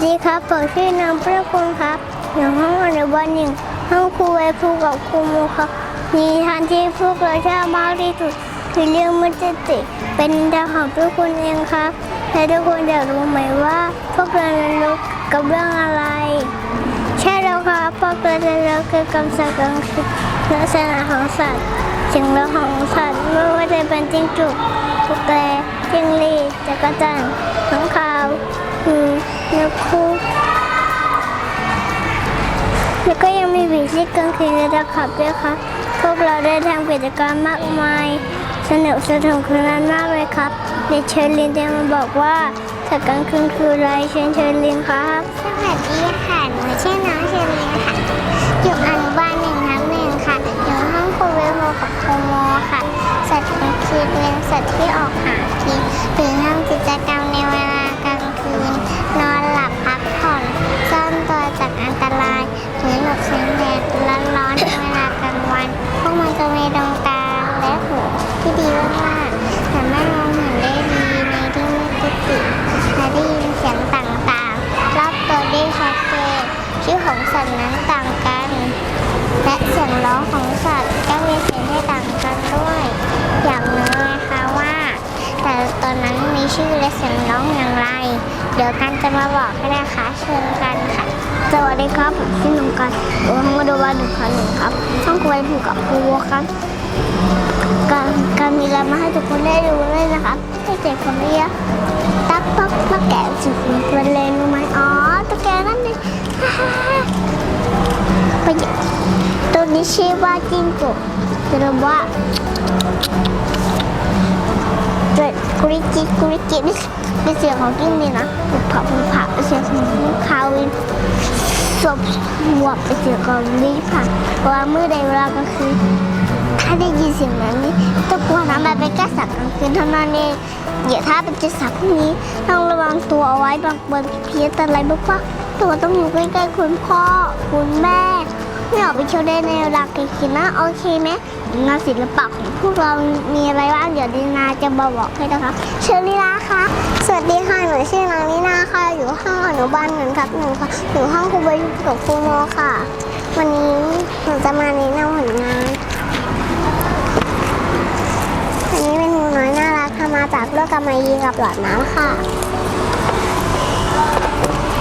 สวัสดีครับ ผมชื่อนางประคุณครับ อยู่ห้องอนุบาลหนึ่ง ห้องครูเวพูกับครูโมครับมีทานที่พวกเราชอบมากที่สุดคือเรื่องมุจติเป็นดาวของพวกคุณเองครับและทุกคนอยากรู้ไหมว่าพวกเราเรียนรู้กับเรื่องอะไร ใช่แล้วครับพวกเราจะรียนเกี่ยวกับสัตว์กลางคืนลักษณะของสัตว์สิ่งเล่าของสัตว์ไม่ว่าจะเป็นจิ้งจุกตุ๊กแกจิ้งหรีดจักรจันทร์ข้างคาวอื มนกคู่แล้วก็ยังมีวิธีกลางคืนและตะขับด้วยครับ พวกเราได้ทำกิจกรรมมากมาย สนุกสนุกคืนนั้นมากเลยครับเด็กเชอร์ลินจะมาบอกว่าถ้ากลางคืนคืออะไรเชิญเชอร์ลินครับสวัสดีค่ะหนูชื่อน้องเชอรีนค่ะอยู่อนุบาลหนึ่งทับหนึ่งค่ะอยู่ห้องครูเวโมกับโคโมค่ะสัตว์กลางคืนเป็นสัตว์ที่ออกหากินหรือทำกิจกรรมในเวลา ตรายถึงหลบแสงแดดร้อน สวัสดีครับ ผมชื่อน้องกันอยู่ห้องอนุบาลหนึ่งพันหนึ่งครับช่องครูเวพูกกับครูโวครับการการมีอะไรมาให้ทุกคนได้รู้เลยนะครับให้เด็กคนเรียตักตักตักแกะสุดเป็นเลนรู้ไหมอ๋อตัวแกนั่นเองไปหยิบตัวนี้ชื่อว่าจิ้งจกจะเรียกว่าเกิดกริจิกริจินี่เป็นเสียงของกิ้งเลยนะผับผับเสียงของคาวิน ศพหัวเป็นเสียงของลิผ่าเวลาเมืดในเวลากลาคืนถ้าได้ยินเสียงนั้นนี่ต้องกลัวนะมันเป็นแค่สัตว์กลางคืนเท่านั้นเองเดี๋ยวถ้าเป็นเจสัตว์พวกนี้ต้องระวังตัวเอาไว้บางบนเพี้ยนอะไรบ้างปะตัวต้องอยู่ใกล้ๆคุณพ่อคุณแม่ไม่ออกไปเที่ยวได้ในเวลากลางคืนนะโอเคไหมงานศิลปะของพวกเรามีอะไรบ้างเดี๋ยวดีนาจะมาบอกให้นะคะ เชอรี่ลาค่ะ สวัสดีค่ะ หนูชื่อนางนินาค่ะ อยู่ห้องอนุบาลหนึ่งทับหนึ่งค่ะอยู่ห้องครูใบกับครูโมค่ะ วันนี้หนูจะมาแนะนำผลงาน อันนี้เป็นงูน้อยน่ารักทำมาจากลวดกำมะหยี่กับหลอดน้ำค่ะ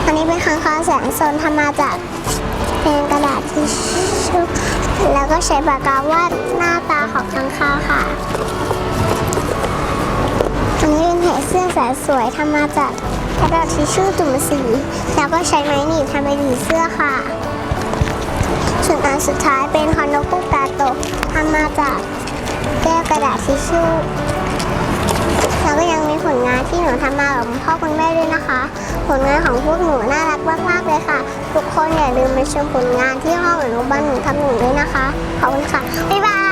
อันนี้เป็นค้างคาวแสงโซนทำมาจากเป็นกระดาษทิชชู่แล้วก็ใช้ปากกาวาดหน้าตาของ สวยทำมาจากกระดาษทิชชู่ตุ่มสี แล้วก็ใช้ไม้หนีบทำเป็นผีเสื้อค่ะ ส่วนอันสุดท้ายเป็นคอนโดกุกตาโตทำมาจากแก้วกระดาษทิชชู่แล้วก็ยังมีผลงานที่หนูทำมากับพ่อคุณแม่ด้วยนะคะ ผลงานของพวกหนูน่ารักมากๆเลยค่ะ ทุกคนอย่าลืมไปชมผลงานที่ห้องอนุบาลหนึ่งทับหนึ่งด้วยนะคะ ขอบคุณค่ะ บ๊ายบาย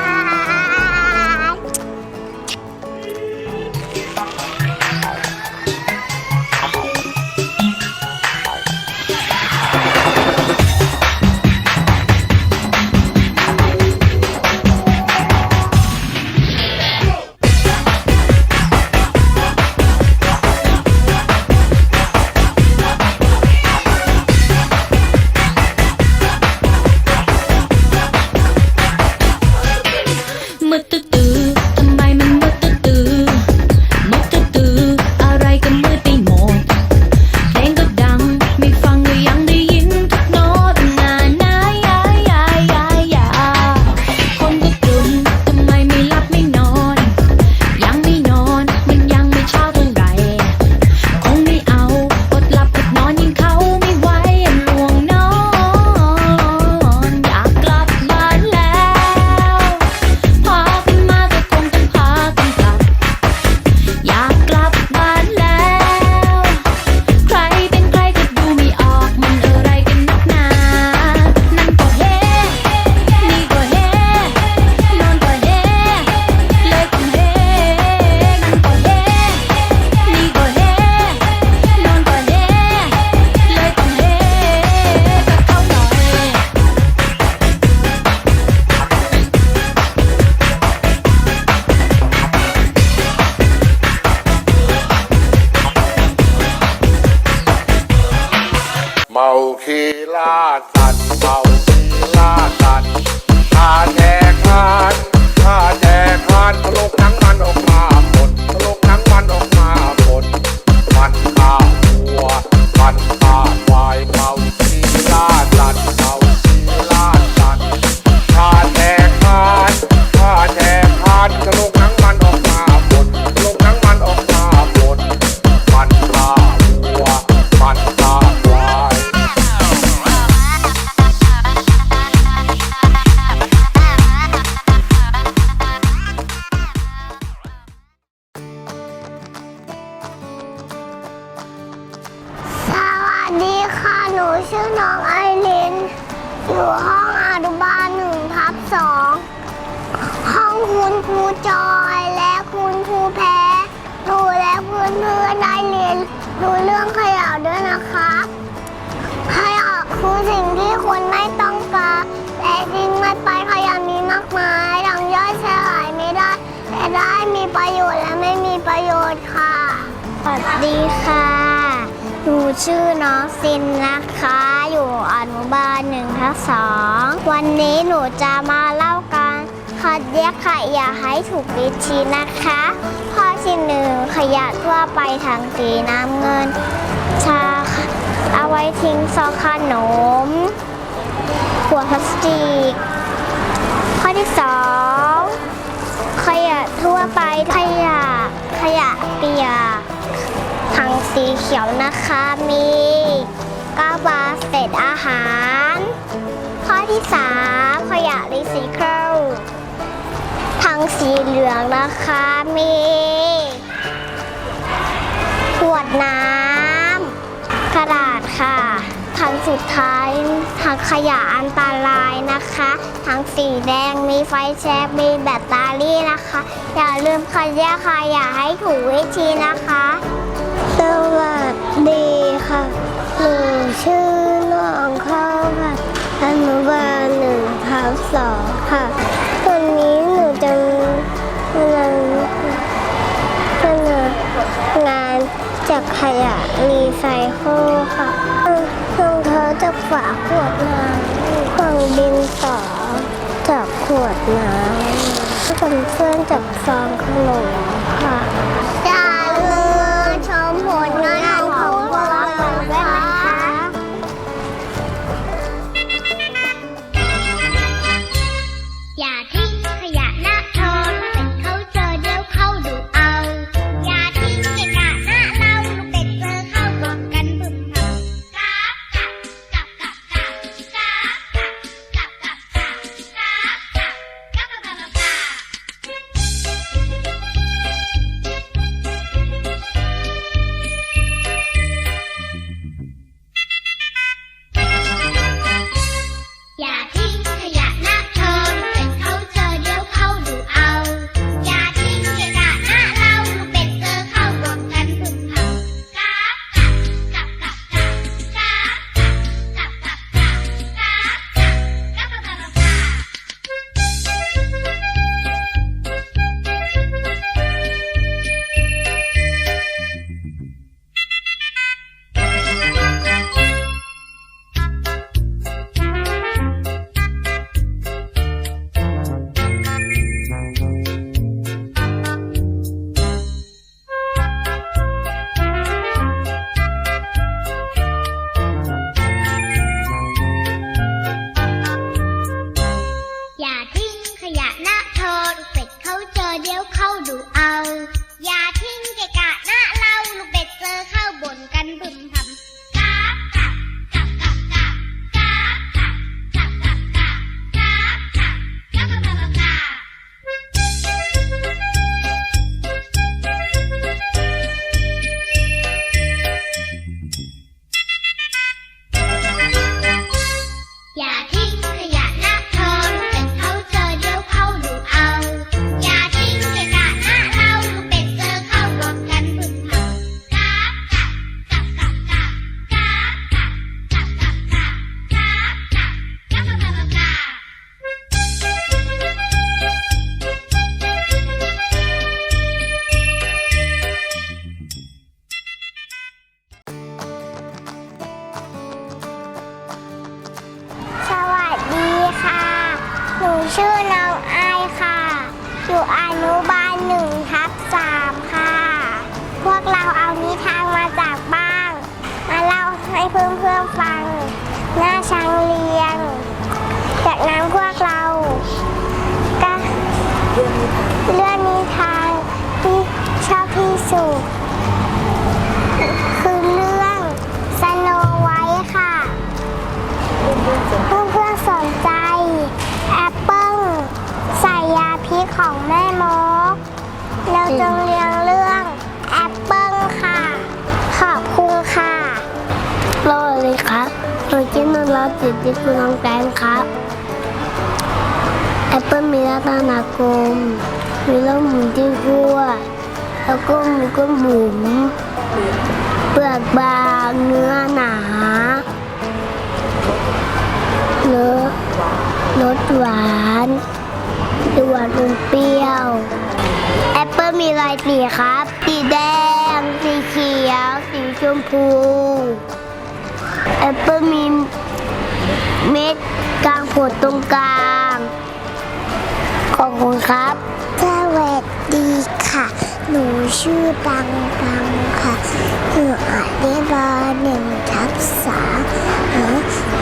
สดีค่ะ หนูชื่อน้องซินนะคะ อยู่อนุบาลหนึ่งทัสอง วันนี้หนูจะมาเล่าการคัดแยกขยะให้ถูกวิธีนะคะ ข้อที่หนึ่งขยะทั่วไปทางสีน้ำเงิน ชา เอาไว้ทิ้งซองขนม ขวดพลาสติก ข้อที่สองขยะทั่วไปขยะขยะเปียก ถังสีเขียวนะคะมีกาบาเศษอาหาร ข้อที่ 3 ขยะรีไซเคิลถังสีเหลืองนะคะมีขวดน้ำกระดาษค่ะถังสุดท้ายถังขยะอันตรายนะคะถังสีแดงมีไฟแช็กมีแบตเตอรี่นะคะ อย่าลืมคัขยะขยะให้ถูกวิธีนะคะ วัสดีค่ะ หนูชื่อน้องข้าวค่ะอนุบาลหนึ่งทับสองค่ะ วันนี้หนูจะนำเสนองานจากขยะรีไซเคิลค่ะรองเท้าจากฝาขวดน้ำกล่องดินสอจากขวดน้ำกันเครื่องจากซองขนมค่ะจ้า 要烤乳酪 ชื่อน้องไอค่ะ อยู่อนุบาลหนึ่งทับสามค่ะ พวกเราเอานิทานมาจากบ้านมาเล่าให้เพื่อนๆฟัง หน้าช้างเรียง จากนั้นพวกเราก็เรื่องนิทานที่ชอบที่สุด รัตน์สิทธิคุณน้องแตงครับ แอปเปิ้ลมีลักษณะกลม มีลูกหมุนที่ขั้วแล้วก็มีก้นบุ๋มเปลือกบางเนื้อหนาเนื้อรสหวานหวานอมเปรี้ยว แอปเปิ้ลมีลายสีครับ สีแดง สีเขียว สีชมพู แอปเปิ้ลมี เม็ดกลางผลตรงกลาง ขอบคุณครับ สวัสดีค่ะ หนูชื่อปังปังค่ะอยู่อนุบาหนึ่งทับสาม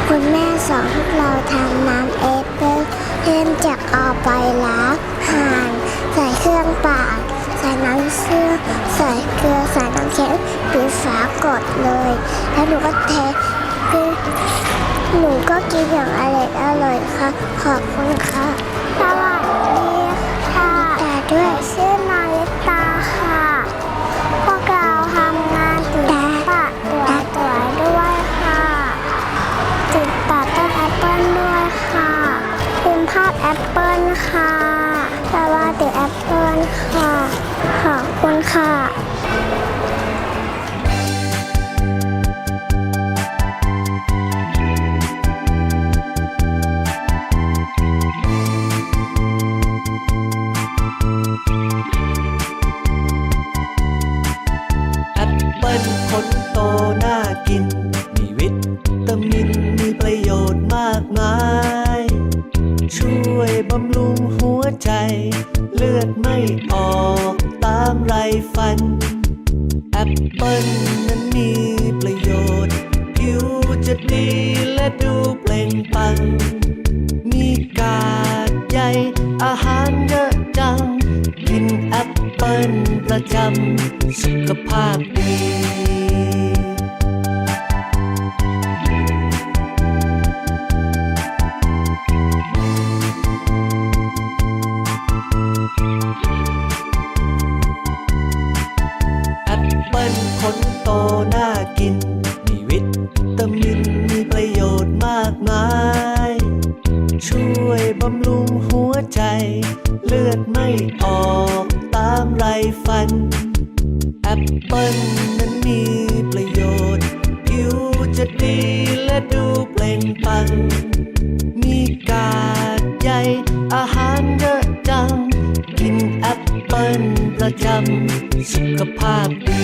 คุณแม่สอนพวกเราทำน้ำเอสเปิ้ลเริ่มจากเอาไปล้างห่านใส่เครื่องปาดใส่น้ำเชื่อใส่เกลือใส่น้ำเค็มปิดฝากดเลย แล้วหนูก็เท คือหนูก็กินอย่างอร่อยอร่อยค่ะ ขอบคุณค่ะสวัสดีค่ะแต่ด้วยชื่อนาริตาค่ะ พวกเราทำงานติดปะตัวตัวด้วยค่ะติดปะต้นแอปเปิ้ลด้วยค่ะพิมพ์ภาพแอปเปิ้ลค่ะสวัสดีแอปเปิ้ลค่ะ ขอบคุณค่ะ ลโตน่ากิน มีวิตามิน มีประโยชน์มากมาย ช่วยบำรุงหัวใจ เลือดไม่ออกตามไรฟัน แอปเปิ้ลนั้นมีประโยชน์ ผิวจะดีและดูเปล่งปลั่งมีกาดใยอาหารเยอะจัง กินแอปเปิ้ลประจำสุขภาพดี